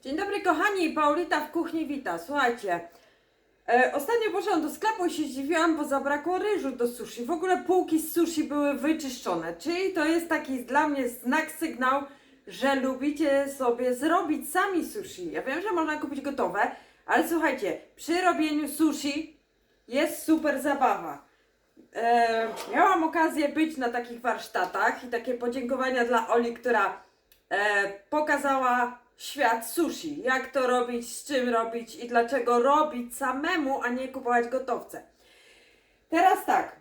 Dzień dobry kochani, Paulita w kuchni wita. Słuchajcie, e, ostatnio poszłam do sklepu i się zdziwiłam, bo zabrakło ryżu do sushi. W ogóle półki z sushi były wyczyszczone, czyli to jest taki dla mnie znak, sygnał, że lubicie sobie zrobić sami sushi. Ja wiem, że można kupić gotowe, ale słuchajcie, przy robieniu sushi jest super zabawa. E, miałam okazję być na takich warsztatach i takie podziękowania dla Oli, która e, pokazała świat sushi. Jak to robić, z czym robić i dlaczego robić samemu, a nie kupować gotowce. Teraz tak.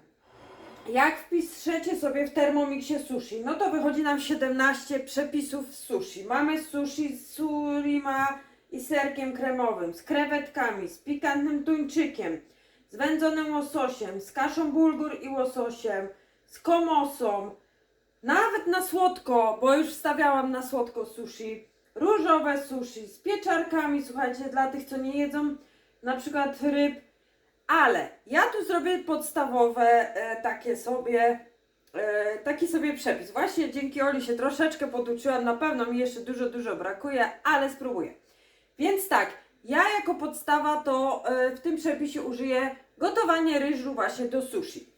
Jak wpiszecie sobie w Thermomixie sushi, no to wychodzi nam 17 przepisów sushi. Mamy sushi z surima i serkiem kremowym, z krewetkami, z pikantnym tuńczykiem, z wędzonym łososiem, z kaszą bulgur i łososiem, z komosą, nawet na słodko, bo już wstawiałam na słodko sushi, różowe sushi z pieczarkami, słuchajcie, dla tych, co nie jedzą na przykład ryb, ale ja tu zrobię podstawowe e, takie sobie, e, taki sobie przepis. Właśnie dzięki Oli się troszeczkę poduczyłam, na pewno mi jeszcze dużo, dużo brakuje, ale spróbuję. Więc tak, ja jako podstawa to e, w tym przepisie użyję gotowanie ryżu właśnie do sushi.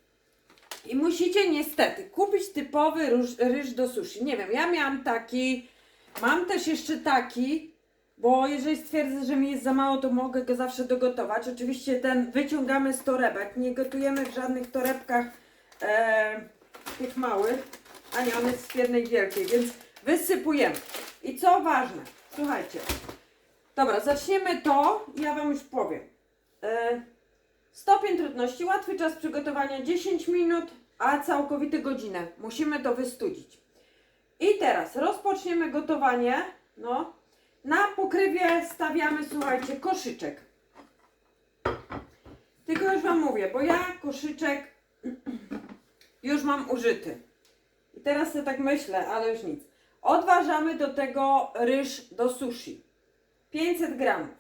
I musicie niestety kupić typowy ryż, ryż do sushi. Nie wiem, ja miałam taki, mam też jeszcze taki, bo jeżeli stwierdzę, że mi jest za mało, to mogę go zawsze dogotować. Oczywiście ten wyciągamy z torebek, nie gotujemy w żadnych torebkach e, tych małych, a nie, on jest w jednej wielkiej, więc wysypujemy. I co ważne, słuchajcie, dobra, zaczniemy to, ja Wam już powiem. E, Stopień trudności, łatwy czas przygotowania 10 minut, a całkowity godzinę. Musimy to wystudzić. I teraz rozpoczniemy gotowanie. No, na pokrywie stawiamy, słuchajcie, koszyczek. Tylko już Wam mówię, bo ja koszyczek już mam użyty. I teraz sobie tak myślę, ale już nic. Odważamy do tego ryż do sushi. 500 gramów.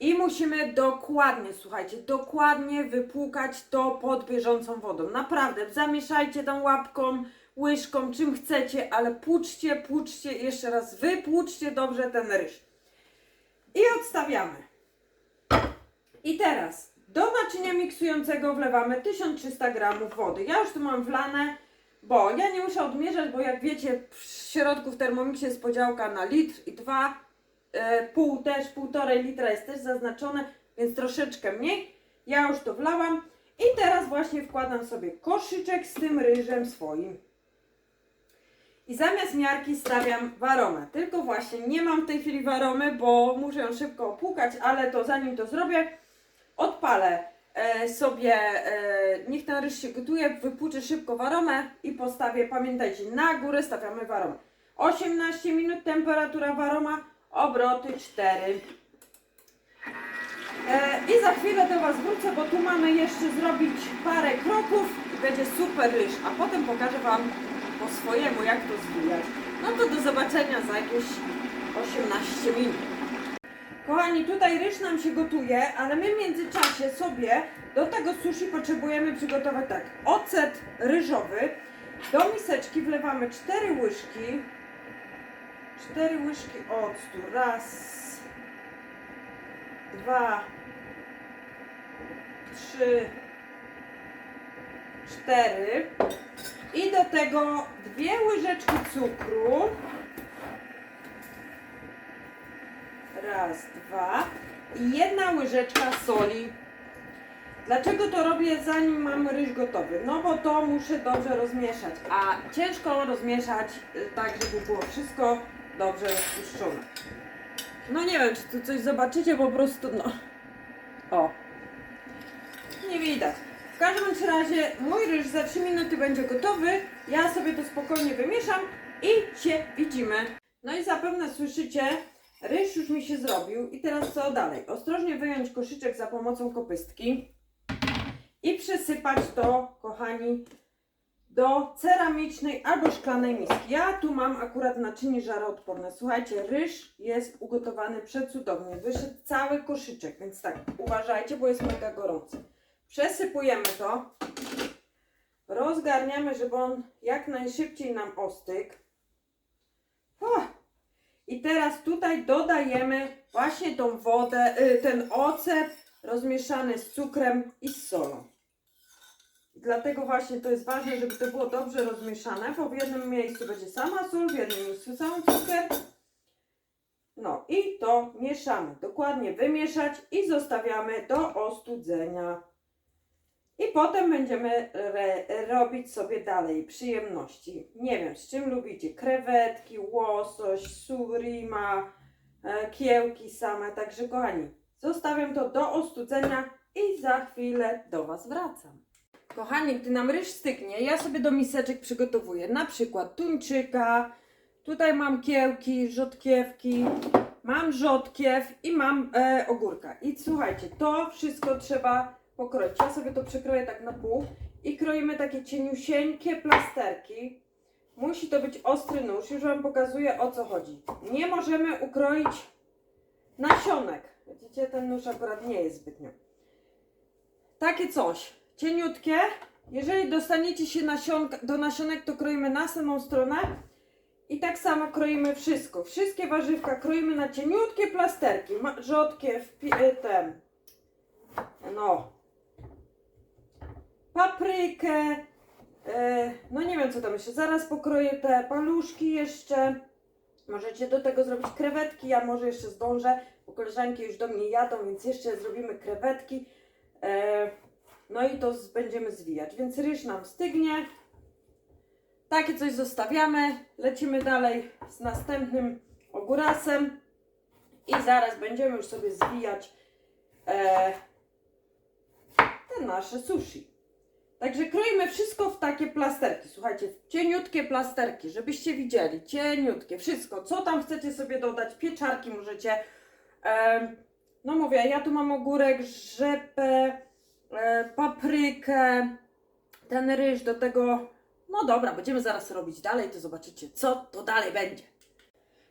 I musimy dokładnie, słuchajcie, dokładnie wypłukać to pod bieżącą wodą. Naprawdę, zamieszajcie tą łapką, łyżką, czym chcecie, ale płuczcie, płuczcie, jeszcze raz wypłuczcie dobrze ten ryż. I odstawiamy. I teraz do naczynia miksującego wlewamy 1300 gramów wody. Ja już tu mam wlane, bo ja nie muszę odmierzać, bo jak wiecie, w środku w termomiksie jest podziałka na litr i dwa e, pół też, półtorej litra jest też zaznaczone, więc troszeczkę mniej. Ja już to wlałam i teraz właśnie wkładam sobie koszyczek z tym ryżem swoim. I zamiast miarki stawiam waromę. Tylko właśnie nie mam w tej chwili waromy, bo muszę ją szybko opłukać, ale to zanim to zrobię, odpalę e, sobie, e, niech ten ryż się gotuje, wypłuczę szybko waromę i postawię, pamiętajcie, na górę stawiamy waromę. 18 minut temperatura waroma, obroty 4. E, I za chwilę do Was wrócę, bo tu mamy jeszcze zrobić parę kroków i będzie super ryż, a potem pokażę Wam po swojemu jak to zwijać. No to do zobaczenia za jakieś 18 minut. Kochani, tutaj ryż nam się gotuje, ale my w międzyczasie sobie do tego sushi potrzebujemy przygotować tak. Ocet ryżowy. Do miseczki wlewamy 4 łyżki. 4 łyżki octu. Raz, dwa, trzy, cztery. I do tego dwie łyżeczki cukru. Raz, dwa. I jedna łyżeczka soli. Dlaczego to robię zanim mam ryż gotowy? No bo to muszę dobrze rozmieszać, a ciężko rozmieszać y, tak, żeby było wszystko dobrze rozpuszczone. No nie wiem, czy tu coś zobaczycie, po prostu no. O. Nie widać. Każdym razie mój ryż za 3 minuty będzie gotowy. Ja sobie to spokojnie wymieszam i się widzimy. No i zapewne słyszycie, ryż już mi się zrobił. I teraz co dalej? Ostrożnie wyjąć koszyczek za pomocą kopystki i przesypać to, kochani, do ceramicznej albo szklanej miski. Ja tu mam akurat naczynie żaroodporne. Słuchajcie, ryż jest ugotowany przecudownie. Wyszedł cały koszyczek, więc tak, uważajcie, bo jest mega gorący. Przesypujemy to. Rozgarniamy, żeby on jak najszybciej nam ostygł. I teraz tutaj dodajemy właśnie tą wodę, y, ten ocet rozmieszany z cukrem i z solą. Dlatego właśnie to jest ważne, żeby to było dobrze rozmieszane, bo w jednym miejscu będzie sama sól, w jednym miejscu sam cukier. No i to mieszamy. Dokładnie wymieszać i zostawiamy do ostudzenia. I potem będziemy robić sobie dalej przyjemności. Nie wiem, z czym lubicie. Krewetki, łosoś, surima, e, kiełki same. Także kochani, zostawiam to do ostudzenia i za chwilę do Was wracam. Kochani, gdy nam ryż stygnie, ja sobie do miseczek przygotowuję na przykład tuńczyka, tutaj mam kiełki, rzodkiewki, mam rzodkiew i mam e, ogórka. I słuchajcie, to wszystko trzeba pokroić. Ja sobie to przekroję tak na pół i kroimy takie cieniusieńkie plasterki. Musi to być ostry nóż, już Wam pokazuję o co chodzi. Nie możemy ukroić nasionek. Widzicie, ten nóż akurat nie jest zbytnio. Takie coś, cieniutkie. Jeżeli dostaniecie się nasionka, do nasionek, to kroimy na samą stronę. I tak samo kroimy wszystko. Wszystkie warzywka kroimy na cieniutkie plasterki. Rzodkiew, e, ten, no, paprykę, e, no nie wiem co tam jeszcze, zaraz pokroję te paluszki jeszcze. Możecie do tego zrobić krewetki, ja może jeszcze zdążę, bo koleżanki już do mnie jadą, więc jeszcze zrobimy krewetki. E, no i to będziemy zwijać, więc ryż nam stygnie. Takie coś zostawiamy, lecimy dalej z następnym ogórasem i zaraz będziemy już sobie zwijać e, te nasze sushi. Także kroimy wszystko w takie plasterki. Słuchajcie, cieniutkie plasterki, żebyście widzieli. Cieniutkie, wszystko. Co tam chcecie sobie dodać? Pieczarki możecie. No mówię, ja tu mam ogórek, rzepę, e, paprykę, ten ryż do tego. No dobra, będziemy zaraz robić dalej, to zobaczycie, co to dalej będzie.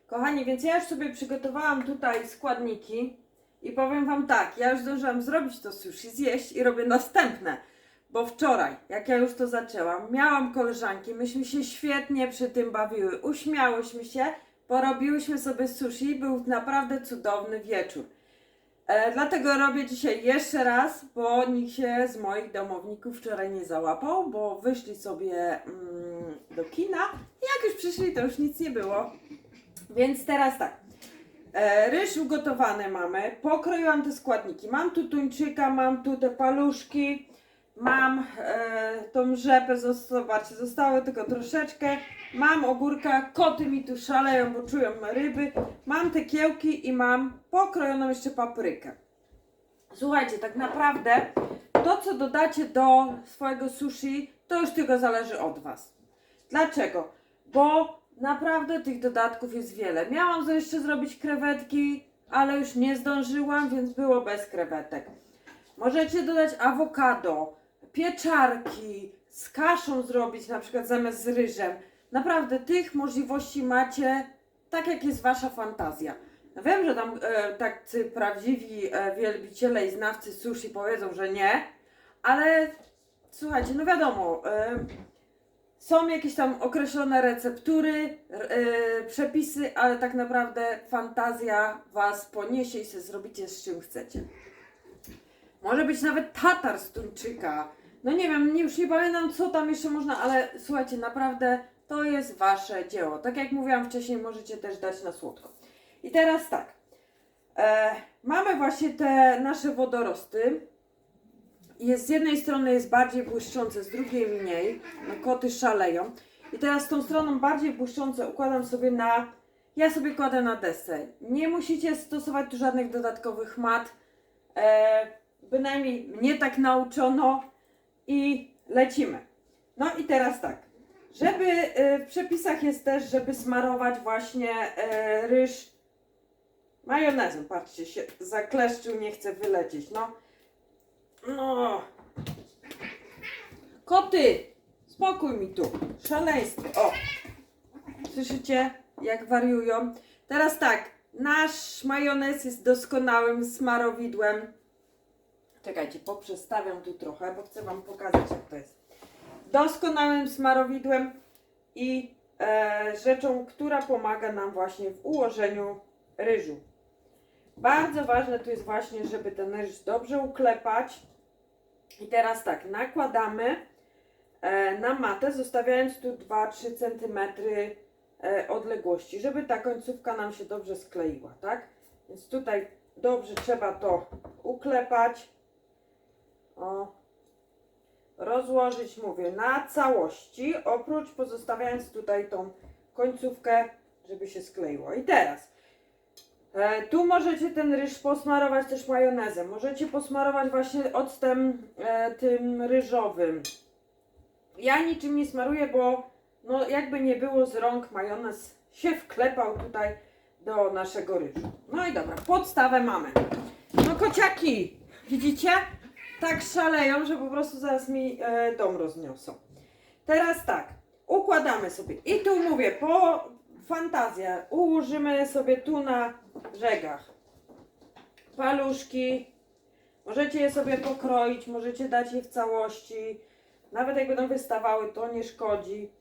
Kochani, więc ja już sobie przygotowałam tutaj składniki i powiem Wam tak, ja już zdążyłam zrobić to sushi, zjeść i robię następne. Bo wczoraj, jak ja już to zaczęłam, miałam koleżanki, myśmy się świetnie przy tym bawiły, uśmiałyśmy się, porobiłyśmy sobie sushi, był naprawdę cudowny wieczór. E, dlatego robię dzisiaj jeszcze raz, bo nikt się z moich domowników wczoraj nie załapał, bo wyszli sobie mm, do kina i jak już przyszli, to już nic nie było. Więc teraz tak. E, ryż ugotowany mamy. Pokroiłam te składniki. Mam tu tuńczyka, mam tu te paluszki, mam e, tą rzepę, zobaczcie, zostało tylko troszeczkę. Mam ogórka, koty mi tu szaleją, bo czują ryby. Mam te kiełki i mam pokrojoną jeszcze paprykę. Słuchajcie, tak naprawdę to, co dodacie do swojego sushi, to już tylko zależy od Was. Dlaczego? Bo naprawdę tych dodatków jest wiele. Miałam jeszcze zrobić krewetki, ale już nie zdążyłam, więc było bez krewetek. Możecie dodać awokado, pieczarki, z kaszą zrobić na przykład zamiast z ryżem. Naprawdę tych możliwości macie tak, jak jest wasza fantazja. Wiem, że tam e, tacy prawdziwi e, wielbiciele i znawcy sushi powiedzą, że nie, ale słuchajcie, no wiadomo, e, są jakieś tam określone receptury, e, przepisy, ale tak naprawdę fantazja was poniesie i sobie zrobicie z czym chcecie. Może być nawet tatar z tuńczyka. No nie wiem, już nie pamiętam co tam jeszcze można, ale słuchajcie, naprawdę to jest wasze dzieło. Tak jak mówiłam wcześniej, możecie też dać na słodko. I teraz tak. E, mamy właśnie te nasze wodorosty. Jest z jednej strony jest bardziej błyszczące, z drugiej mniej. No, koty szaleją. I teraz tą stroną bardziej błyszczące układam sobie na. Ja sobie kładę na desce. Nie musicie stosować tu żadnych dodatkowych mat. E, bynajmniej mnie tak nauczono i lecimy. No i teraz tak. Żeby e, w przepisach jest też, żeby smarować właśnie e, ryż majonezem. Patrzcie, się zakleszczył, nie chce wylecieć. No. No. Koty! Spokój mi tu. Szaleństwo. O. Słyszycie, jak wariują? Teraz tak. Nasz majonez jest doskonałym smarowidłem. Czekajcie, poprzestawiam tu trochę, bo chcę Wam pokazać, jak to jest. Doskonałym smarowidłem i e, rzeczą, która pomaga nam właśnie w ułożeniu ryżu. Bardzo ważne tu jest właśnie, żeby ten ryż dobrze uklepać. I teraz tak, nakładamy e, na matę, zostawiając tu 2-3 cm e, odległości, żeby ta końcówka nam się dobrze skleiła, tak? Więc tutaj dobrze trzeba to uklepać. O, rozłożyć, mówię, na całości, oprócz pozostawiając tutaj tą końcówkę, żeby się skleiło. I teraz, e, tu możecie ten ryż posmarować też majonezem. Możecie posmarować właśnie octem e, tym ryżowym. Ja niczym nie smaruję, bo no jakby nie było z rąk, majonez się wklepał tutaj do naszego ryżu. No i dobra, podstawę mamy. No kociaki, widzicie? Tak szaleją, że po prostu zaraz mi e, dom rozniosą. Teraz tak, układamy sobie. I tu mówię, po fantazja, ułożymy sobie tu na brzegach paluszki. Możecie je sobie pokroić, możecie dać je w całości. Nawet jak będą wystawały, to nie szkodzi.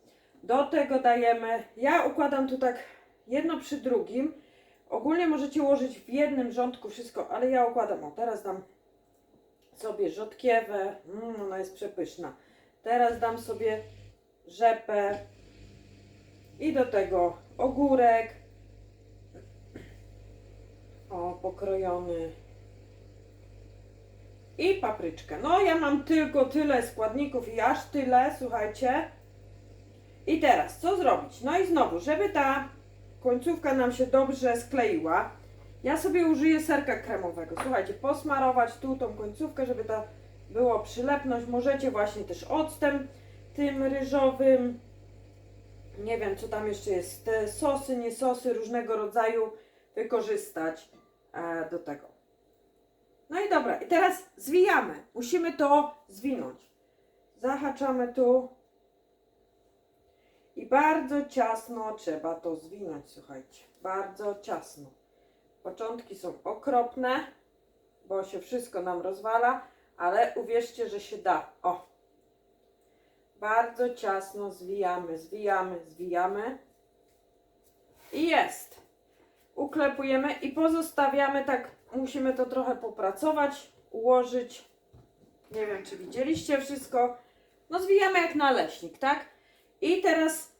Do tego dajemy, ja układam tu tak jedno przy drugim. Ogólnie możecie ułożyć w jednym rządku wszystko, ale ja układam, o teraz dam sobie rzodkiewę, mm, ona jest przepyszna. Teraz dam sobie rzepę i do tego ogórek. O, pokrojony. I papryczkę. No, ja mam tylko tyle składników i aż tyle, słuchajcie. I teraz, co zrobić? No i znowu, żeby ta końcówka nam się dobrze skleiła, ja sobie użyję serka kremowego. Słuchajcie, posmarować tu tą końcówkę, żeby ta było przylepność. Możecie właśnie też octem tym ryżowym. Nie wiem, co tam jeszcze jest. Te sosy, nie sosy różnego rodzaju wykorzystać e, do tego. No i dobra, i teraz zwijamy. Musimy to zwinąć. Zahaczamy tu. I bardzo ciasno trzeba to zwinąć, słuchajcie. Bardzo ciasno. Początki są okropne, bo się wszystko nam rozwala, ale uwierzcie, że się da. O! Bardzo ciasno zwijamy, zwijamy, zwijamy. I jest. Uklepujemy i pozostawiamy tak, musimy to trochę popracować, ułożyć. Nie wiem, czy widzieliście wszystko. No zwijamy jak naleśnik, tak? I teraz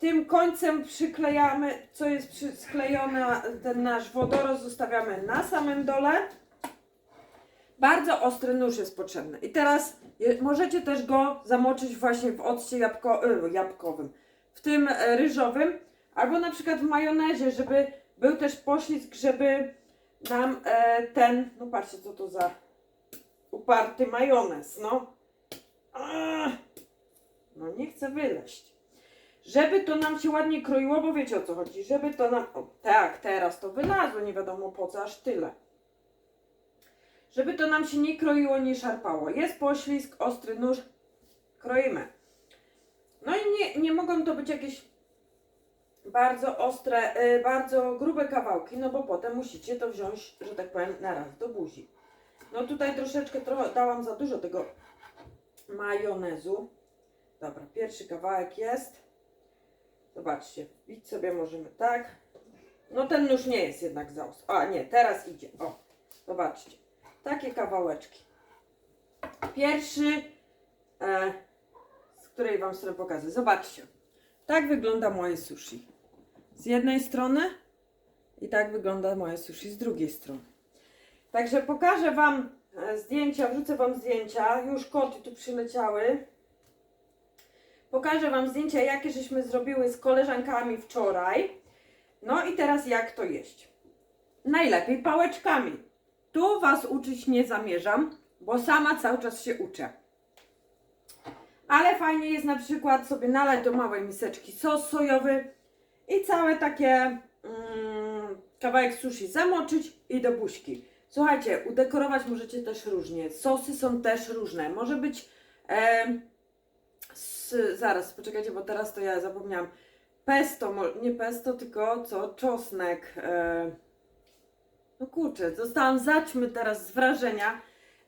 tym końcem przyklejamy, co jest sklejone, ten nasz wodorost zostawiamy na samym dole. Bardzo ostry nóż jest potrzebny. I teraz je, możecie też go zamoczyć właśnie w occie jabłko, y, jabłkowym, w tym e, ryżowym, albo na przykład w majonezie, żeby był też poślizg, żeby nam e, ten, no patrzcie co to za uparty majonez, no. Ach, no nie chcę wyleść. Żeby to nam się ładnie kroiło, bo wiecie o co chodzi, żeby to nam, o tak, teraz to wylazło, nie wiadomo po co, aż tyle. Żeby to nam się nie kroiło, nie szarpało. Jest poślizg, ostry nóż, kroimy. No i nie, nie mogą to być jakieś bardzo ostre, y, bardzo grube kawałki, no bo potem musicie to wziąć, że tak powiem, na raz do buzi. No tutaj troszeczkę trochę dałam za dużo tego majonezu. Dobra, pierwszy kawałek jest. Zobaczcie, bić sobie możemy tak. No ten nóż nie jest jednak za ostry. A nie, teraz idzie. O, zobaczcie. Takie kawałeczki. Pierwszy, e, z której Wam stronę pokażę. Zobaczcie. Tak wygląda moje sushi. Z jednej strony i tak wygląda moje sushi z drugiej strony. Także pokażę Wam e, zdjęcia, wrzucę Wam zdjęcia. Już koty tu przyleciały. Pokażę Wam zdjęcia, jakie żeśmy zrobiły z koleżankami wczoraj. No i teraz jak to jeść. Najlepiej pałeczkami. Tu Was uczyć nie zamierzam, bo sama cały czas się uczę. Ale fajnie jest na przykład sobie nalać do małej miseczki sos sojowy i całe takie mm, kawałek sushi zamoczyć i do buźki. Słuchajcie, udekorować możecie też różnie. Sosy są też różne. Może być z, zaraz, poczekajcie, bo teraz to ja zapomniałam. Pesto, nie pesto, tylko co? Czosnek. E, no kurczę, zostałam zaćmy teraz z wrażenia.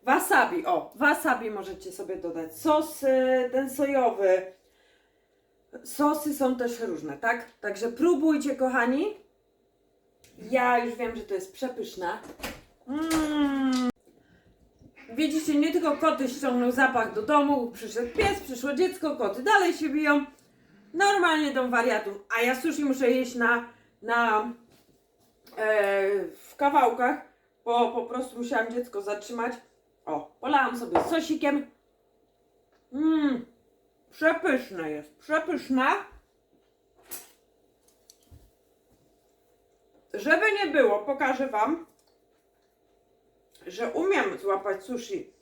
Wasabi, o, wasabi możecie sobie dodać. Sos e, ten sojowy. Sosy są też różne, tak? Także próbujcie, kochani. Ja już wiem, że to jest przepyszne. Mm. Widzicie, nie tylko koty ściągnął zapach do domu, przyszedł pies, przyszło dziecko, koty dalej się biją. Normalnie dom wariatów. A ja sushi muszę jeść na, na e, w kawałkach, bo po prostu musiałam dziecko zatrzymać. O, polałam sobie sosikiem. Mmm, przepyszne jest, przepyszne. Żeby nie było, pokażę Wam, że umiem złapać sushi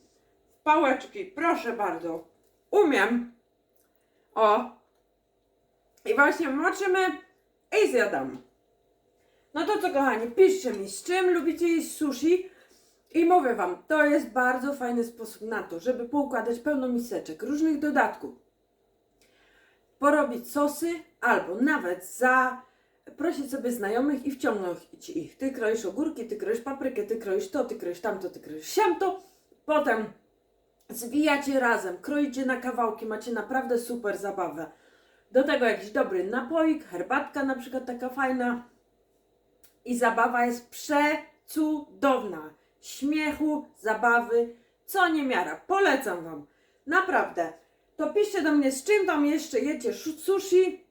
w pałeczki. Proszę bardzo, umiem. O, i właśnie moczymy i zjadamy. No to co kochani, piszcie mi z czym lubicie jeść sushi i mówię wam, to jest bardzo fajny sposób na to, żeby poukładać pełno miseczek, różnych dodatków. Porobić sosy albo nawet zaprosić sobie znajomych i wciągnąć ich. Ty kroisz ogórki, ty kroisz paprykę, ty kroisz to, ty kroisz tamto, ty kroisz siamto. Potem zwijacie razem, kroicie na kawałki, macie naprawdę super zabawę. Do tego jakiś dobry napoik, herbatka na przykład taka fajna. I zabawa jest przecudowna. Śmiechu, zabawy, co nie miara. Polecam Wam. Naprawdę. To piszcie do mnie, z czym tam jeszcze jecie sushi.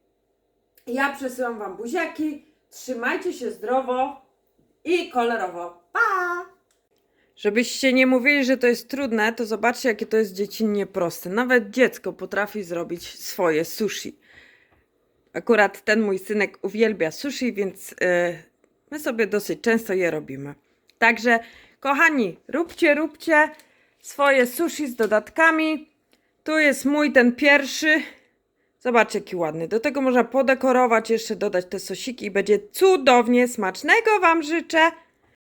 Ja przesyłam Wam buziaki. Trzymajcie się zdrowo i kolorowo. Pa! Żebyście nie mówili, że to jest trudne, to zobaczcie, jakie to jest dziecinnie proste. Nawet dziecko potrafi zrobić swoje sushi. Akurat ten mój synek uwielbia sushi, więc e, my sobie dosyć często je robimy. Także, kochani, róbcie, róbcie swoje sushi z dodatkami. Tu jest mój ten pierwszy. Zobaczcie, jaki ładny. Do tego można podekorować, jeszcze dodać te sosiki i będzie cudownie. Smacznego Wam życzę.